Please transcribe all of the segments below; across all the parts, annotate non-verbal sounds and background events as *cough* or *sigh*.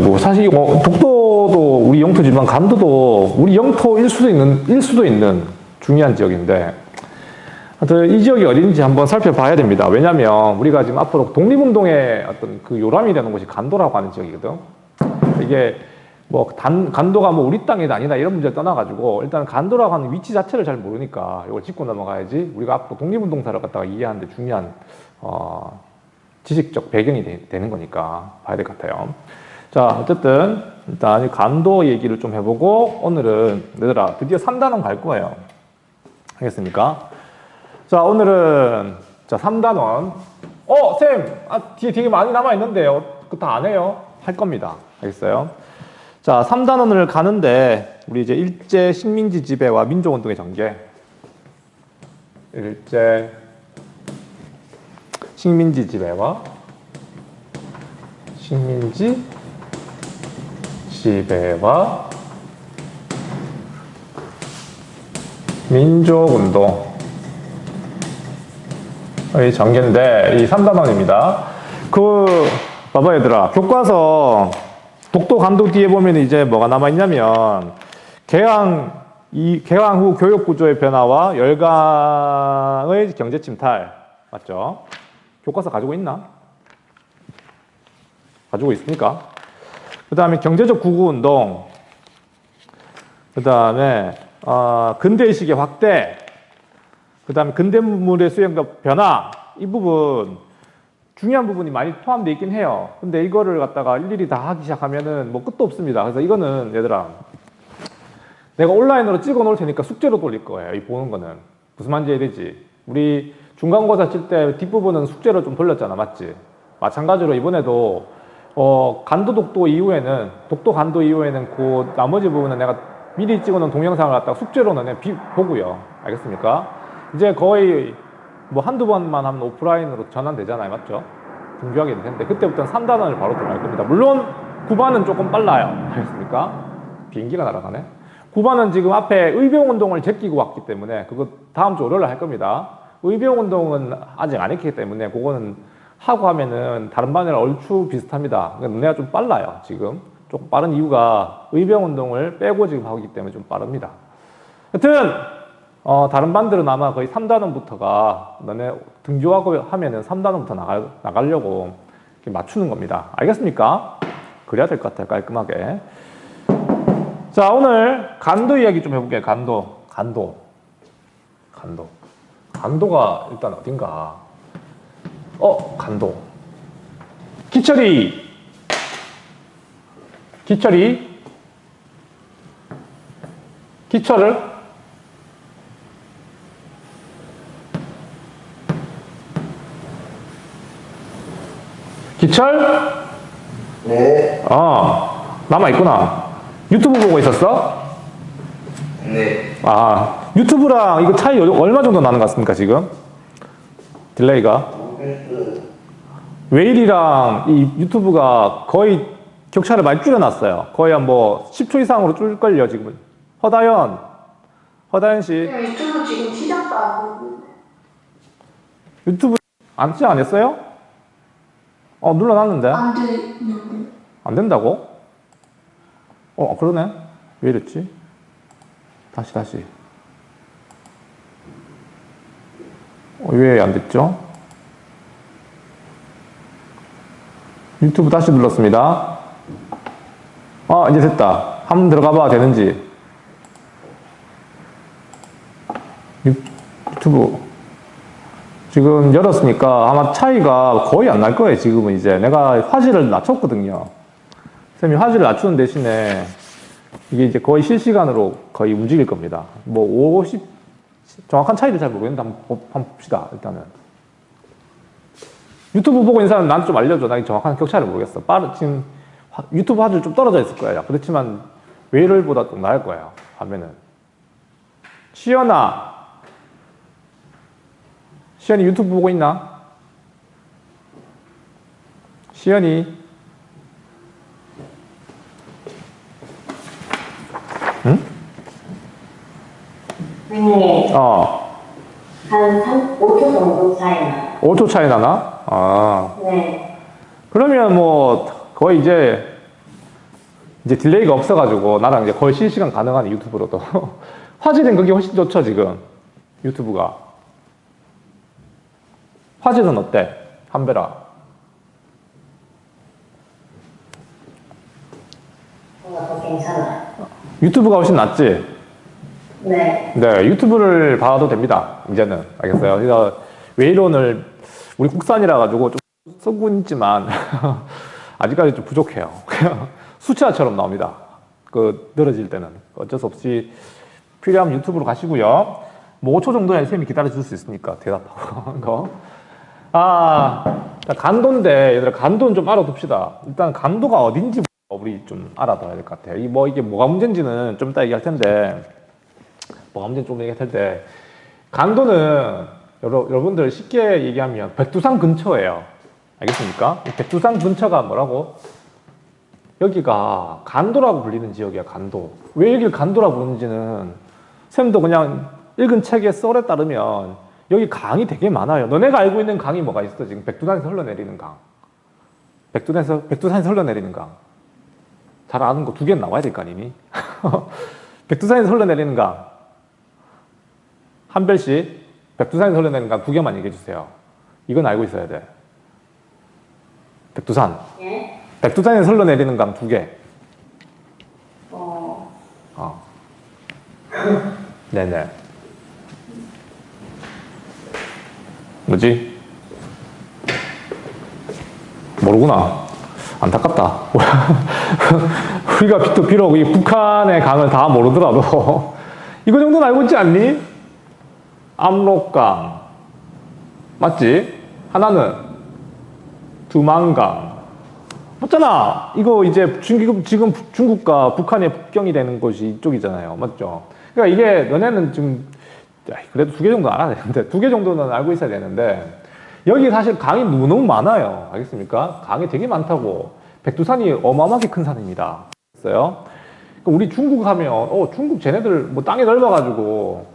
그래가지고 사실 어, 독도도 우리 영토지만 간도도 우리 영토일 수도 있는 일 수도 있는 중요한 지역인데 하여튼 이 지역이 어딘지 한번 살펴봐야 됩니다. 왜냐하면 우리가 지금 앞으로 독립운동의 어떤 그 요람이 되는 곳이 간도라고 하는 지역이거든. 이게 뭐 단, 간도가 뭐 우리 땅이 아니다 이런 문제를 떠나가지고 일단 간도라고 하는 위치 자체를 잘 모르니까 이걸 짚고 넘어가야지 우리가 앞으로 독립운동사를 갖다가 이해하는데 중요한 어, 지식적 배경이 되, 는 거니까 봐야 될 것 같아요. 자 어쨌든 일단 이 간도 얘기를 좀 해보고 오늘은 얘들아 드디어 3단원 갈 거예요. 알겠습니까? 자 오늘은 자 3단원 어 쌤! 아 뒤에 되게 많이 남아있는데요. 그거 다 안 해요? 할 겁니다. 알겠어요? 자, 3단원을 가는데 우리 이제 일제 식민지 지배와 민족운동의 전개. 일제 식민지 지배와 식민지 지배와 민족운동의 전개인데 이 3단원입니다. 그 봐봐 얘들아 교과서 독도 간도 뒤에 보면 이제 뭐가 남아 있냐면 개항 이 개항 후 교육 구조의 변화와 열강의 경제 침탈 맞죠? 교과서 가지고 있나? 가지고 있습니까? 그 다음에 경제적 구구 운동, 그 다음에 어, 근대의식의 확대, 그 다음에 근대물의 수행과 변화 이 부분 중요한 부분이 많이 포함되어 있긴 해요. 근데 이거를 갖다가 일일이 다 하기 시작하면은 뭐 끝도 없습니다. 그래서 이거는 얘들아, 내가 온라인으로 찍어 놓을 테니까 숙제로 돌릴 거예요. 이 보는 거는. 무슨 말인지 이해되지? 우리 중간고사 칠 때 뒷부분은 숙제로 좀 돌렸잖아. 맞지? 마찬가지로 이번에도 어, 간도 독도 이후에는, 독도 간도 이후에는 그 나머지 부분은 내가 미리 찍어 놓은 동영상을 갖다가 숙제로는 비, 보고요. 알겠습니까? 이제 거의 뭐 한두 번만 하면 오프라인으로 전환되잖아요. 맞죠? 등교하게 될 텐데 그때부터는 3단원을 바로 들어갈 겁니다. 물론 9반은 조금 빨라요. 알겠습니까? 비행기가 날아가네. 9반은 지금 앞에 의병 운동을 제끼고 왔기 때문에 그거 다음 주 월요일에 할 겁니다. 의병 운동은 아직 안 했기 때문에 그거는 하고 하면은 다른 반이랑 얼추 비슷합니다. 그러니까 너네가 좀 빨라요. 지금. 조금 빠른 이유가 의병 운동을 빼고 지금 하기 때문에 좀 빠릅니다. 여튼 어, 다른 반들은 아마 거의 3단원부터가 너네 등교하고 하면은 3단원부터 나가, 나가려고 맞추는 겁니다. 알겠습니까? 그래야 될 것 같아요. 깔끔하게. 자, 오늘 간도 이야기 좀 해볼게요. 간도. 간도. 간도. 간도가 일단 어딘가. 어, 간도. 기철이. 기철이. 기철을 기철? 네. 아, 남아있구나. 유튜브 보고 있었어? 네. 아, 유튜브랑 이거 차이 얼마 정도 나는 것 같습니까, 지금? 딜레이가? 웨일이랑 이 유튜브가 거의 격차를 많이 줄여놨어요. 거의 한 뭐 10초 이상으로 줄걸요, 지금. 허다연. 허다연 씨. 네, 유튜브 지금 시작도 안 했는데. 유튜브 안 시작 안 했어요? 어, 눌러놨는데? 안 되는데. 안 된다고? 어, 그러네. 왜 이랬지? 다시, 다시. 어, 왜안 됐죠? 유튜브 다시 눌렀습니다. 아, 이제 됐다. 한번 들어가 봐, 되는지. 유, 유튜브. 지금 열었으니까 아마 차이가 거의 안 날 거예요, 지금은 이제. 내가 화질을 낮췄거든요. 쌤이 화질을 낮추는 대신에 이게 이제 거의 실시간으로 거의 움직일 겁니다. 뭐 50, 정확한 차이를 잘 모르겠는데 한번, 보- 한번 봅시다, 일단은. 유튜브 보고 있는 사람 나한테 좀 알려줘. 나 정확한 격차를 모르겠어. 빠르, 지금 화- 유튜브 화질 좀 떨어져 있을 거예요. 그렇지만 웨이럴보다 좀 나을 거예요, 화면은. 시연아. 시연이 유튜브 보고 있나? 시연이. 네, 어, 한 3, 5초 정도 차이 나요. 5초 차이 나나? 아, 네, 그러면 뭐 거의 이제 이제 딜레이가 없어가지고 나랑 이제 거의 실시간 가능한 유튜브로도 *laughs* 화질은 그게 훨씬 좋죠 지금. 유튜브가. 화질은 어때? 한배라 뭔가 더 괜찮아요. 유튜브가 훨씬 낫지? 네. 네 유튜브를 봐도 됩니다 이제는. 알겠어요? 그래서 외이론을 우리 국산이라 가지고 좀 있지만 *laughs* 아직까지 좀 부족해요. *laughs* 수치화처럼 나옵니다. 그 늘어질 때는. 어쩔 수 없이 필요하면 유튜브로 가시고요. 뭐 5초 정도에 쌤이 기다려 줄 수 있으니까 대답하고 *laughs* 거. 아 자, 간도인데 얘들아 간도는 좀 알아둡시다. 일단 간도가 어딘지 우리 좀 알아둬야 될 것 같아요. 이 뭐 이게 뭐가 문제인지는 좀 이따 얘기할 텐데 뭐가 문제인지 좀 얘기할 텐데 간도는 여러, 여러분들 쉽게 얘기하면 백두산 근처예요. 알겠습니까? 이 백두산 근처가 뭐라고? 여기가 간도라고 불리는 지역이야 간도. 왜 여기를 간도라고 부르는지는 쌤도 그냥 읽은 책의 썰에 따르면 여기 강이 되게 많아요. 너네가 알고 있는 강이 뭐가 있어 지금? 백두산에서 흘러내리는 강. 백두산에서 백두산에서 흘러내리는 강. 잘 아는 거 두 개 나와야 될 거 아니니? *laughs* 백두산에서 흘러내리는 강. 한별씨 흘러내리는 강두 개만 얘기해 주세요 이건 알고 있어야 돼 백두산 예. 백두산에서 흘러내리는 강 두 개. 어, 어. *laughs* 네네. 뭐지? 모르구나. 안타깝다. *laughs* 우리가 비록, 비록 이 북한의 강을 다 모르더라도 *laughs* 이거 정도는 알고 있지 않니? 압록강. 맞지? 하나는 두만강. 맞잖아. 이거 이제 지금 중국과 북한의 국경이 되는 곳이 이쪽이잖아요. 맞죠? 그러니까 이게 너네는 지금 야, 그래도 두 개 정도 알아야 되는데 두 개 정도는 알고 있어야 되는데 여기 사실 강이 너무 많아요. 알겠습니까? 강이 되게 많다고. 백두산이 어마어마하게 큰 산입니다. 그러니까 우리 중국 하면 어 중국 쟤네들 뭐 땅이 넓어가지고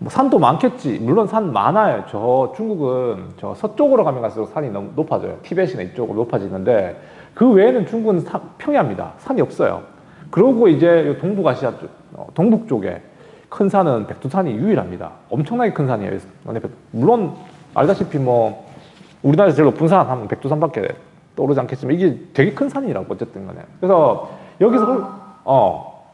뭐 산도 많겠지. 물론 산 많아요. 저 중국은 저 서쪽으로 가면 갈수록 산이 너무 높아져요. 티벳이나 이쪽으로 높아지는데 그 외에는 중국은 사- 평야입니다. 산이 없어요. 그러고 이제 요 동북아시아 쪽, 어, 동북 쪽에 큰 산은 백두산이 유일합니다. 엄청나게 큰 산이에요. 물론 알다시피 뭐 우리나라에서 제일 높은 산 하면 백두산밖에 떠오르지 않겠지만 이게 되게 큰 산이라고 어쨌든 간에. 그래서 여기서 흘- 어.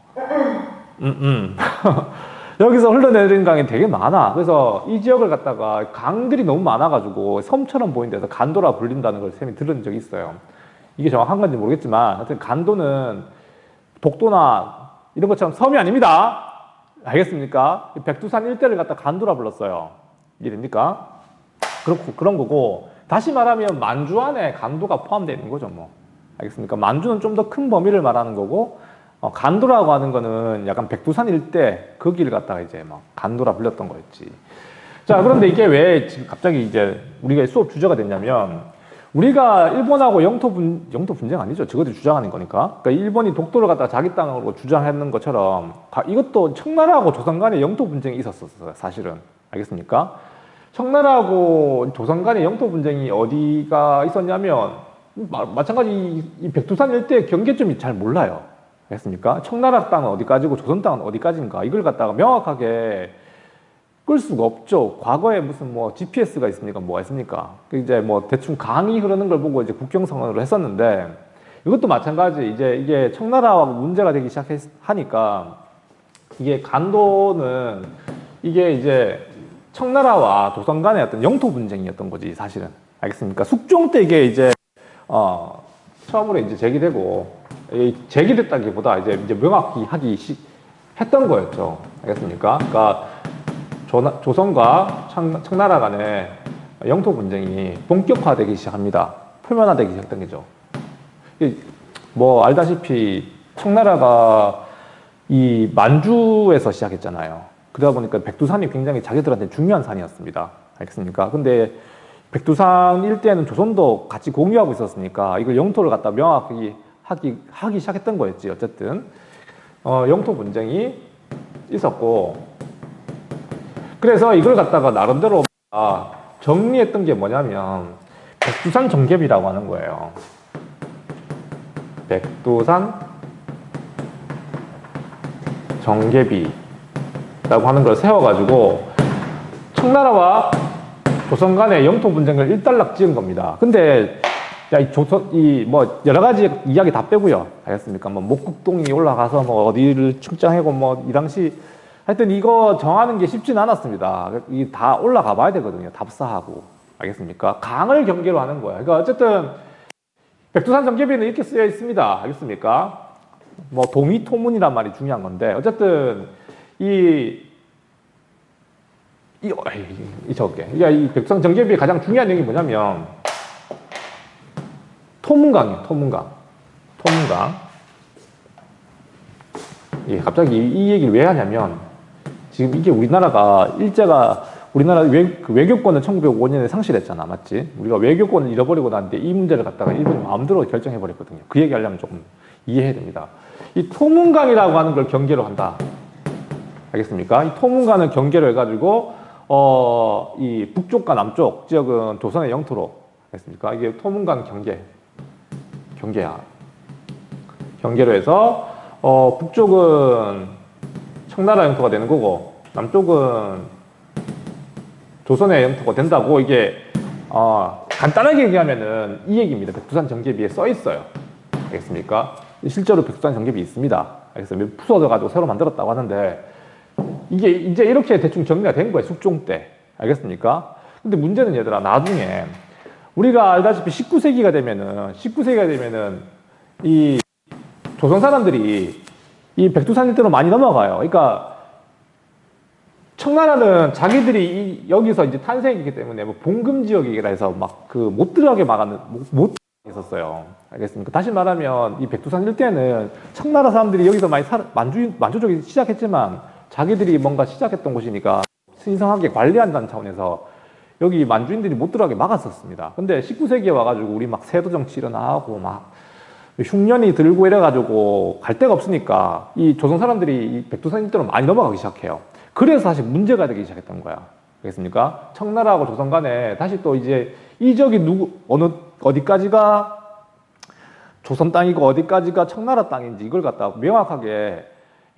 음, 음. *laughs* 여기서 흘러내리는 강이 되게 많아. 그래서 이 지역을 갖다가 강들이 너무 많아가지고 섬처럼 보이는 데서 간도라 불린다는 걸 쌤이 들은 적이 있어요. 이게 정확한 건지 모르겠지만, 하여튼 간도는 독도나 이런 것처럼 섬이 아닙니다. 알겠습니까? 이 백두산 일대를 갖다 간도라 불렀어요. 이해됩니까? 그렇고, 그런 거고, 다시 말하면 만주 안에 간도가 포함되어 있는 거죠, 뭐. 알겠습니까? 만주는 좀 더 큰 범위를 말하는 거고, 어, 간도라고 하는 거는 약간 백두산 일대 거기를 갖다가 이제 막 간도라 불렸던 거였지. 자, 그런데 이게 왜 지금 갑자기 이제 우리가 수업 주제가 됐냐면 우리가 일본하고 영토 분 영토 분쟁 아니죠. 저것들이 주장하는 거니까. 그러니까 일본이 독도를 갖다가 자기 땅으로 주장하는 것처럼 가- 이것도 청나라하고 조선 간의 영토 분쟁이 있었었어요. 사실은. 알겠습니까? 청나라하고 조선 간의 영토 분쟁이 어디가 있었냐면 마, 마찬가지 이, 이 백두산 일대 경계점이 잘 몰라요. 알겠습니까? 청나라 땅은 어디까지고 조선 땅은 어디까지인가 이걸 갖다가 명확하게 끌 수가 없죠. 과거에 무슨 뭐 GPS가 있습니까? 뭐가 있습니까? 그 이제 뭐 대충 강이 흐르는 걸 보고 이제 국경선언을 했었는데 이것도 마찬가지 이제 이게 청나라와 문제가 되기 시작하니까 이게 간도는 이게 이제 청나라와 조선 간의 어떤 영토 분쟁이었던 거지 사실은 알겠습니까? 숙종 때 이게 이제 어 처음으로 이제 제기되고 이 제기됐다기보다 이제 이제 명확히 하기 시, 했던 거였죠. 알겠습니까? 그러니까 조, 조선과 청, 청나라 간의 영토 분쟁이 본격화되기 시작합니다. 표면화되기 시작된 거죠. 이, 뭐 알다시피 청나라가 이 만주에서 시작했잖아요. 그러다 보니까 백두산이 굉장히 자기들한테 중요한 산이었습니다. 알겠습니까? 근데 백두산 일대는 조선도 같이 공유하고 있었으니까 이걸 영토를 갖다 명확히 하기, 하기 시작했던 거였지. 어쨌든 어, 영토 분쟁이 있었고 그래서 이걸 갖다가 나름대로 아, 정리했던 게 뭐냐면 백두산 정ገብ이라고 하는 거예요. 백두산 정계비라고 하는 걸 세워가지고 청나라와 조선 간의 영토 분쟁을 일단락 지은 겁니다. 근데 야, 이 조선 이 뭐 여러 가지 이야기 다 빼고요. 알겠습니까? 뭐 목국동이 올라가서 뭐 어디를 측정하고 뭐 이 당시 하여튼 이거 정하는 게 쉽지는 않았습니다. 이 다 올라가 봐야 되거든요. 답사하고 알겠습니까? 강을 경계로 하는 거야. 그러니까 어쨌든 백두산 정계비는 이렇게 쓰여 있습니다. 알겠습니까? 뭐 도미토문이란 말이 중요한 건데 어쨌든 이 이, 어이, 이 적게. 그러니까 이 백두산 정계비의 가장 중요한 내용이 뭐냐면 토문강이에요. 토문강. 토문강. 예, 갑자기 이, 이 얘기를 왜 하냐면 지금 이게 우리나라가 일제가 우리나라 외, 그 외교권을 1905년에 상실했잖아, 맞지? 우리가 외교권을 잃어버리고 난데 이 문제를 갖다가 일본이 마음대로 결정해버렸거든요. 그 얘기 하려면 조금 이해해야 됩니다. 이 토문강이라고 하는 걸 경계로 한다. 알겠습니까? 이 토문강을 경계로 해가지고 어, 이 북쪽과 남쪽 지역은 조선의 영토로 알겠습니까? 이게 토문강 경계 경계야. 경계로 해서 어, 북쪽은 청나라 영토가 되는 거고 남쪽은 조선의 영토가 된다고 이게 어, 간단하게 얘기하면은 이 얘기입니다. 백두산 정계비에 써 있어요. 알겠습니까? 실제로 백두산 정계비 있습니다. 알겠습니까? 부서져 가지고 새로 만들었다고 하는데 이게 이제 이렇게 대충 정리가 된 거예요. 숙종 때. 알겠습니까? 근데 문제는 얘들아 나중에 우리가 알다시피 19세기가 되면은 19세기가 되면은 이 조선 사람들이 이 백두산 일대로 많이 넘어가요. 그러니까 청나라는 자기들이 이- 여기서 이제 탄생이기 때문에 뭐 봉금 지역이라 해서 막 그 못 들어가게 막았는 못- 못 있었어요. 알겠습니까? 다시 말하면 이 백두산 일대는 청나라 사람들이 여기서 많이 살 만주 만주족이 시작했지만 자기들이 뭔가 시작했던 곳이니까 신성하게 관리한다는 차원에서 여기 만주인들이 못 들어가게 막았었습니다. 근데 19세기에 와가지고 우리 막 세도 정치 일어나고 막 흉년이 들고 이래가지고 갈 데가 없으니까 이 조선 사람들이 이 백두산 일대로 많이 넘어가기 시작해요. 그래서 사실 문제가 되기 시작했던 거야. 알겠습니까? 청나라하고 조선 간에 다시 또 이제 이 적이 누구 어느 어디까지가 조선 땅이고 어디까지가 청나라 땅인지 이걸 갖다 명확하게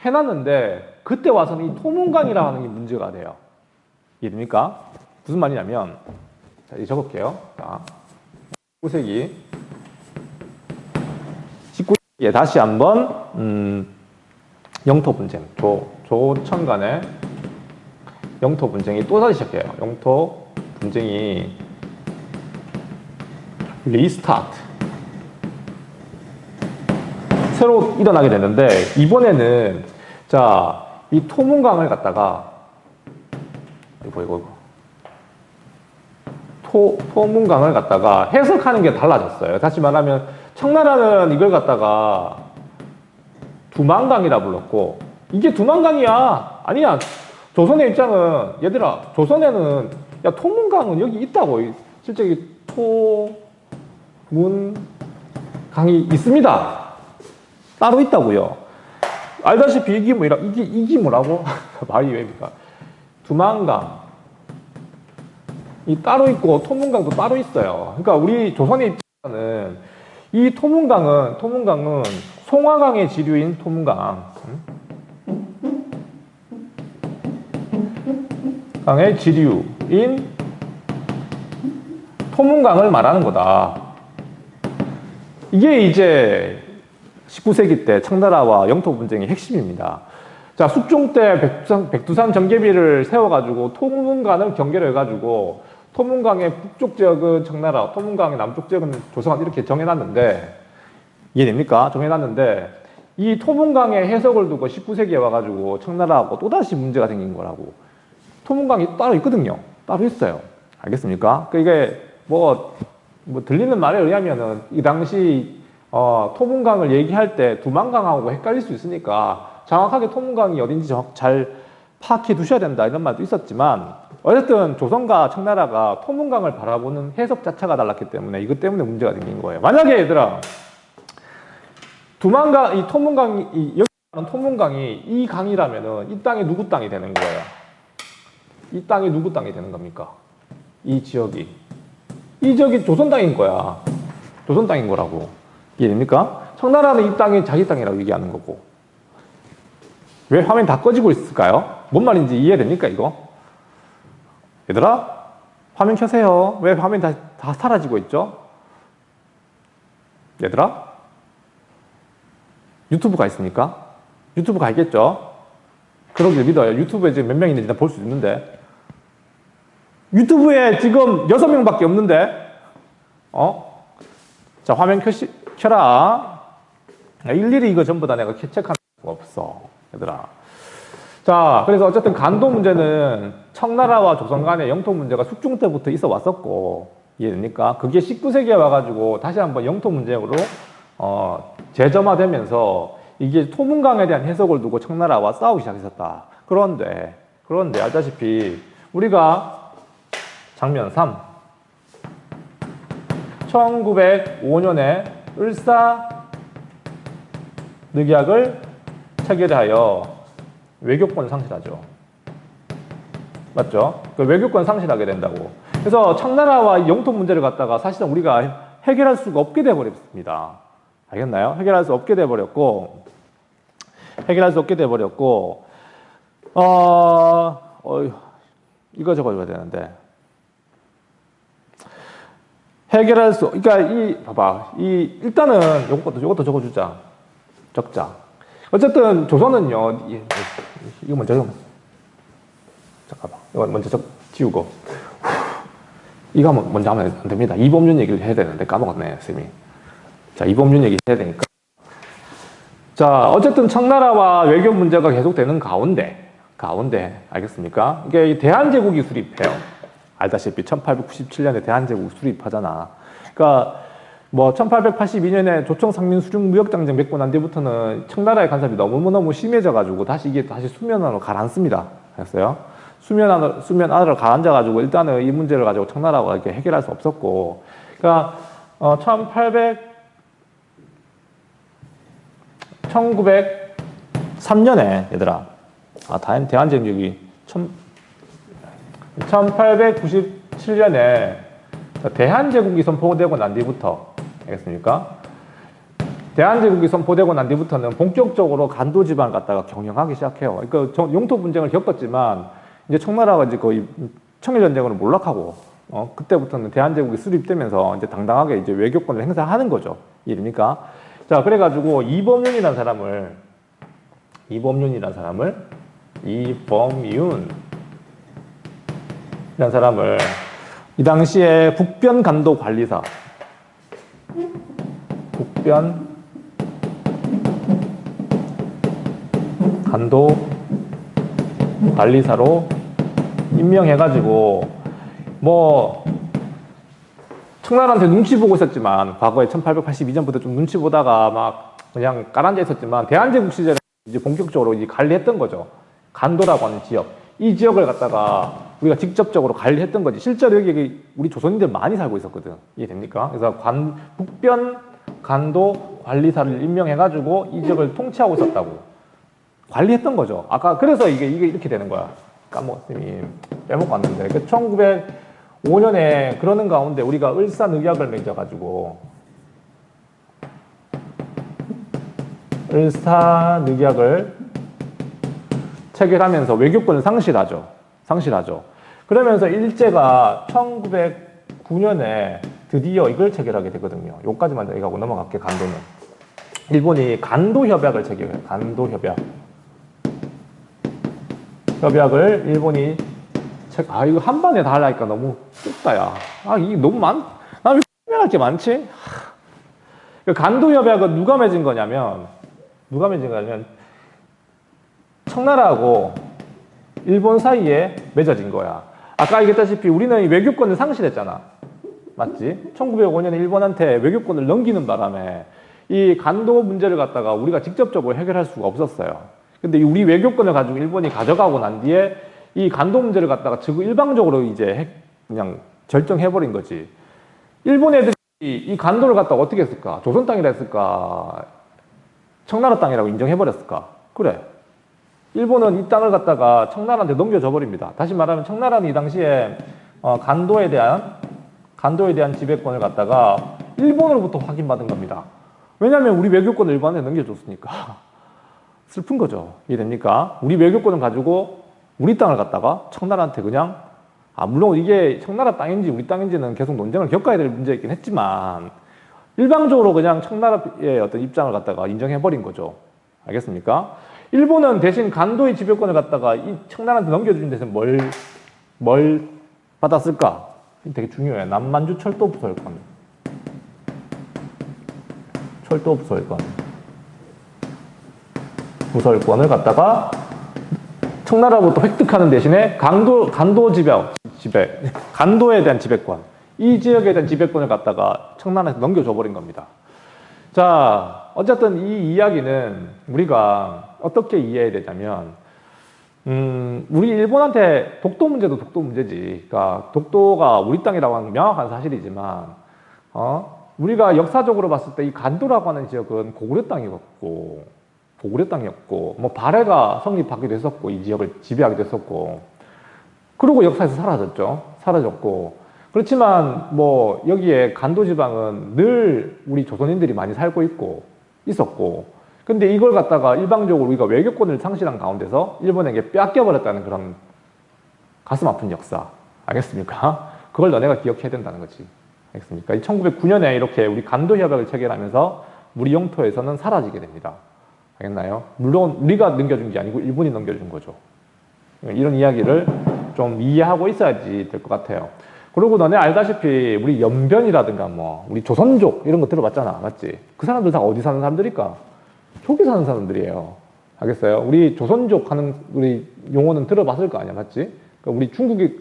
해놨는데 그때 와서는 이 토문강이라고 하는 게 문제가 돼요. 이해됩니까? 무슨 말이냐면 자, 이 적을게요. 자, 19세기 19세기에 다시 한번 음, 영토 분쟁, 조, 조천 간의 영토 분쟁이 또 다시 시작해요. 영토 분쟁이 리스타트. 새로 일어나게 되는데 이번에는 자, 이 토문강을 갖다가 이거 이거 토, 토문강을 갖다가 해석하는 게 달라졌어요. 다시 말하면 청나라는 이걸 갖다가 두만강이라 불렀고 이게 두만강이야. 아니야. 조선의 입장은 얘들아 조선에는 야 토문강은 여기 있다고 실제 이 토문강이 있습니다. 따로 있다고요. 알다시피 이게 뭐라 이게 이게 뭐라고 *laughs* 말이 왜입니까? 두만강 이 따로 있고 토문강도 따로 있어요. 그러니까 우리 조선의 입장은 이 토문강은 토문강은 송화강의 지류인 토문강. 강의 지류인 토문강을 말하는 거다. 이게 이제 19세기 때 청나라와 영토 분쟁의 핵심입니다. 자, 숙종 때 백두산, 백두산 정계비를 세워가지고 토문강을 경계로 해가지고 토문강의 북쪽 지역은 청나라, 토문강의 남쪽 지역은 조선 이렇게 정해놨는데 이해됩니까? 정해놨는데 이 토문강의 해석을 두고 19세기에 와가지고 청나라하고 또다시 문제가 생긴 거라고. 토문강이 따로 있거든요. 따로 있어요. 알겠습니까? 그 이게 뭐, 뭐 들리는 말에 의하면은 이 당시 어, 토문강을 얘기할 때 두만강하고 헷갈릴 수 있으니까 정확하게 토문강이 어딘지 잘 파악해 두셔야 된다 이런 말도 있었지만 어쨌든 조선과 청나라가 토문강을 바라보는 해석 자체가 달랐기 때문에 이것 때문에 문제가 생긴 거예요. 만약에 얘들아 두만강 이 토문강이 이 여기 있는 토문강이 이 강이라면은 이 땅이 누구 땅이 되는 거예요? 이 땅이 누구 땅이 되는 겁니까? 이 지역이 이 지역이 조선 땅인 거야. 조선 땅인 거라고. 이해됩니까? 청나라는 이 땅이 자기 땅이라고 얘기하는 거고. 왜 화면이 다 꺼지고 있을까요? 뭔 말인지 이해됩니까, 이거? 얘들아, 화면 켜세요. 왜 화면이 다, 다 사라지고 있죠? 얘들아? 유튜브가 있습니까? 유튜브가 있겠죠? 그러길 믿어요. 유튜브에 지금 몇 명 있는지 볼수 있는데. 유튜브에 지금 여섯 명밖에 없는데, 어? 자, 화면 켜시, 켜라. 일일이 이거 전부 다 내가 체크할 수가 없어. 얘들아. 자, 그래서 어쨌든 간도 문제는 청나라와 조선 간의 영토 문제가 숙중 때부터 있어 왔었고, 이해됩니까? 그게 19세기에 와가지고 다시 한번 영토 문제로, 어, 재점화되면서 이게 토문강에 대한 해석을 두고 청나라와 싸우기 시작했었다. 그런데, 그런데 알다시피 우리가 장면 3. 1905년에 을사 늑약을 체결하여 외교권 상실하죠. 맞죠? 그 외교권 상실하게 된다고. 그래서 청나라와 영토 문제를 갖다가 사실은 우리가 해결할 수가 없게 돼버렸습니다. 알겠나요? 해결할 수 없게 돼버렸고, 해결할 수 없게 돼버렸고, 어, 어휴, 이거 적어줘야 되는데. 해결할 수, 그러니까 이, 봐봐. 이, 일단은 요것도, 요것도 적어주자. 적자. 어쨌든 조선은요, 이- 이거 먼저, 이거 잠깐만. 이거 먼저 적, 지우고. 이거 먼저 하면 안 됩니다. 이범준 얘기를 해야 되는데 까먹었네, 쌤이. 자, 이범준 얘기 해야 되니까. 자, 어쨌든 청나라와 외교 문제가 계속되는 가운데, 가운데, 알겠습니까? 이게 이 대한제국이 수립해요. 알다시피 1897년에 대한제국 수립하잖아. 그러니까 뭐 1882년에 조청 상민 수중 무역 장정 맺고 난 뒤부터는 청나라의 간섭이 너무너무 심해져 가지고 다시 이게 다시 수면 안으로 가라앉습니다. 했어요. 수면 안으로 수면 안으로 가라앉아 가지고 일단은 이 문제를 가지고 청나라가 이렇게 해결할 수 없었고. 그러니까 어 1800 1903년에 얘들아 아 대한 대한제국이 1897년에 대한제국이 선포되고 난 뒤부터 알겠습니까? 대한제국이 선포되고 난 뒤부터는 본격적으로 간도 지방을 갖다가 경영하기 시작해요. 그러니까 저- 영토 분쟁을 겪었지만 이제 청나라가 이제 거의 청일 전쟁으로 몰락하고 어, 그때부터는 대한제국이 수립되면서 이제 당당하게 이제 외교권을 행사하는 거죠. 이해됩니까? 자, 그래가지고 이범윤이라는 사람을 이범윤이라는 사람을 이범윤 이라는 사람을 이 당시에 북변 간도 관리사 북변 간도 관리사로 임명해가지고 뭐 청나라한테 눈치 보고 있었지만 과거에 1882년부터 좀 눈치 보다가 막 그냥 깔아앉아 있었지만 대한제국 시절에 이제 본격적으로 이제 관리했던 거죠. 간도라고 하는 지역. 이 지역을 갖다가 우리가 직접적으로 관리했던 거지. 실제로 여기 우리 조선인들 많이 살고 있었거든. 이해됩니까? 그래서 관, 북변 간도 관리사를 임명해가지고 이 지역을 통치하고 있었다고. 관리했던 거죠. 아까 그래서 이게, 이게 이렇게 되는 거야. 까먹었으니 빼먹고 왔는데. 그 1905년에 그러는 가운데 우리가 을사늑약을 맺어가지고 을사늑약을 체결하면서 외교권을 상실하죠. 상실하죠. 그러면서 일제가 1909년에 드디어 이걸 체결하게 되거든요. 요까지만 얘기하고 넘어갈게, 간도는. 일본이 간도 협약을 체결해요. 간도 협약. 협약을 일본이 책, 아, 이거 한 번에 다 하려니까 너무 좁다, 야. 아, 이게 너무 많, 나왜 설명할 게 많지? 하. 그 간도 협약은 누가 맺은 거냐면, 누가 맺은 거냐면, 청나라하고 일본 사이에 맺어진 거야. 아까 얘기했다시피 우리는 이 외교권을 상실했잖아. 맞지? 1905년에 일본한테 외교권을 넘기는 바람에 이 간도 문제를 갖다가 우리가 직접적으로 해결할 수가 없었어요. 근데 이 우리 외교권을 가지고 일본이 가져가고 난 뒤에 이 간도 문제를 갖다가 지구 일방적으로 이제 핵- 그냥 결정해버린 거지. 일본 애들이 이 간도를 갖다가 어떻게 했을까? 조선 땅이라 했을까? 청나라 땅이라고 인정해버렸을까? 그래. 일본은 이 땅을 갖다가 청나라한테 넘겨줘 버립니다. 다시 말하면 청나라는 이 당시에 어, 간도에 대한 간도에 대한 지배권을 갖다가 일본으로부터 확인받은 겁니다. 왜냐하면 우리 외교권을 일본한테 넘겨줬으니까. *laughs* 슬픈 거죠. 이해됩니까? 우리 외교권을 가지고 우리 땅을 갖다가 청나라한테 그냥 아 물론 이게 청나라 땅인지 우리 땅인지는 계속 논쟁을 겪어야 될 문제이긴 했지만 일방적으로 그냥 청나라의 어떤 입장을 갖다가 인정해 버린 거죠. 알겠습니까? 일본은 대신 간도의 지배권을 갖다가 이 청나라한테 넘겨준 데서 뭘, 뭘 받았을까? 되게 중요해요. 남만주 철도 부설권. 철도 부설권. 부설권을 갖다가 청나라부터 획득하는 대신에 강도, 간도 지배, 지배, 간도에 대한 지배권. 이 지역에 대한 지배권을 갖다가 청나라한테 넘겨줘 버린 겁니다. 자, 어쨌든 이 이야기는 우리가 어떻게 이해해야 되냐면, 음, 우리 일본한테 독도 문제도 독도 문제지. 그러니까 독도가 우리 땅이라고 하는 명확한 사실이지만, 어, 우리가 역사적으로 봤을 때 이 간도라고 하는 지역은 고구려 땅이었고, 고구려 땅이었고, 뭐 발해가 성립하기도 했었고, 이 지역을 지배하기도 했었고, 그리고 역사에서 사라졌죠. 사라졌고. 그렇지만 뭐 여기에 간도 지방은 늘 우리 조선인들이 많이 살고 있고 있었고 근데 이걸 갖다가 일방적으로 우리가 외교권을 상실한 가운데서 일본에게 빼앗겨 버렸다는 그런 가슴 아픈 역사 알겠습니까? *laughs* 그걸 너네가 기억해야 된다는 거지 알겠습니까? 1909년에 이렇게 우리 간도 협약을 체결하면서 우리 영토에서는 사라지게 됩니다 알겠나요? 물론 우리가 넘겨준 게 아니고 일본이 넘겨준 거죠 이런 이야기를 좀 이해하고 있어야지 될 것 같아요. 그리고 너네 알다시피 우리 연변이라든가 뭐 우리 조선족 이런 거 들어봤잖아, 맞지? 그 사람들 다 어디 사는 사람들일까? 저기 사는 사람들이에요. 알겠어요? 우리 조선족 하는 우리 용어는 들어봤을 거 아니야, 맞지? 그러니까 우리 중국이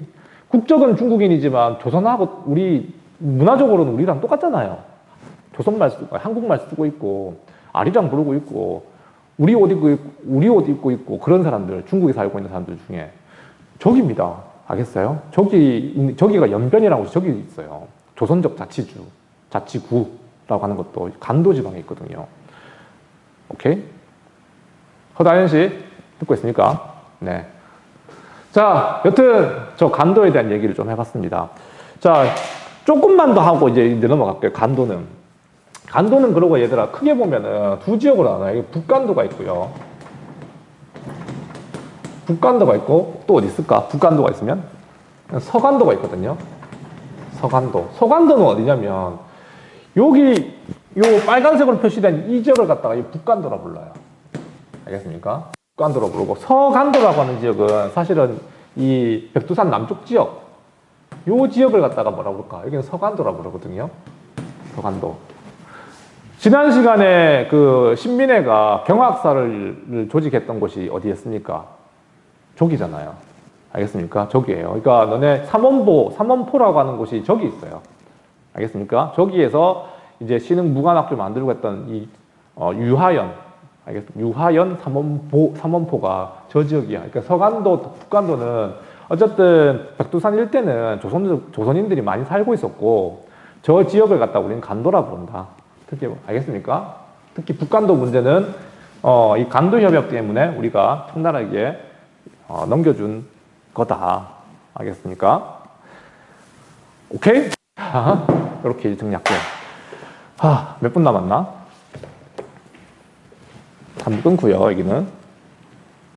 국적은 중국인이지만 조선하고 우리 문화적으로는 우리랑 똑같잖아요. 조선말 쓰고 한국말 쓰고 있고 아리랑 부르고 있고 우리 옷 입고 있고, 우리 옷 입고 있고 그런 사람들 중국에 살고 있는 사람들 중에 저기입니다. 알겠어요? 저기 저기가 연변이라고 저기 있어요. 조선족 자치주, 자치구라고 하는 것도 간도 지방에 있거든요. 오케이? 허다현 씨 듣고 있습니까? 네. 자, 여튼 저 간도에 대한 얘기를 좀 해봤습니다. 자, 조금만 더 하고 이제 넘어갈게요. 간도는. 간도는 그러고 얘들아 크게 보면은 두 지역으로 나눠요. 북간도가 있고요. 북간도가 있고 또 어디 있을까? 북간도가 있으면 서간도가 있거든요. 서간도. 서간도는 어디냐면 여기 요 빨간색으로 표시된 이 지역을 갖다가 이 북간도라 불러요. 알겠습니까? 북간도라 부르고 서간도라고 하는 지역은 사실은 이 백두산 남쪽 지역 요 지역을 갖다가 뭐라 부를까? 여기는 서간도라 부르거든요. 서간도. 지난 시간에 그 신민회가 경학사를 조직했던 곳이 어디였습니까? 저기잖아요. 알겠습니까? 저기예요. 그러니까 너네 삼원보, 삼원포라고 하는 곳이 저기 있어요. 알겠습니까? 저기에서 이제 신흥 무관학교 만들고 했던 이 어, 유하연, 알겠습니까? 유하연 삼원보, 삼원포가 저 지역이야. 그러니까 서간도, 북간도는 어쨌든 백두산 일대는 조선, 조선인들이 많이 살고 있었고 저 지역을 갖다 우리는 간도라 부른다. 특히 알겠습니까? 특히 북간도 문제는 어, 이 간도 협약 때문에 우리가 청나라에게 어, 넘겨준 거다. 알겠습니까? 오케이? 자, 이렇게 정리할게요. 아, 몇 분 남았나? 3분 끊고요, 여기는.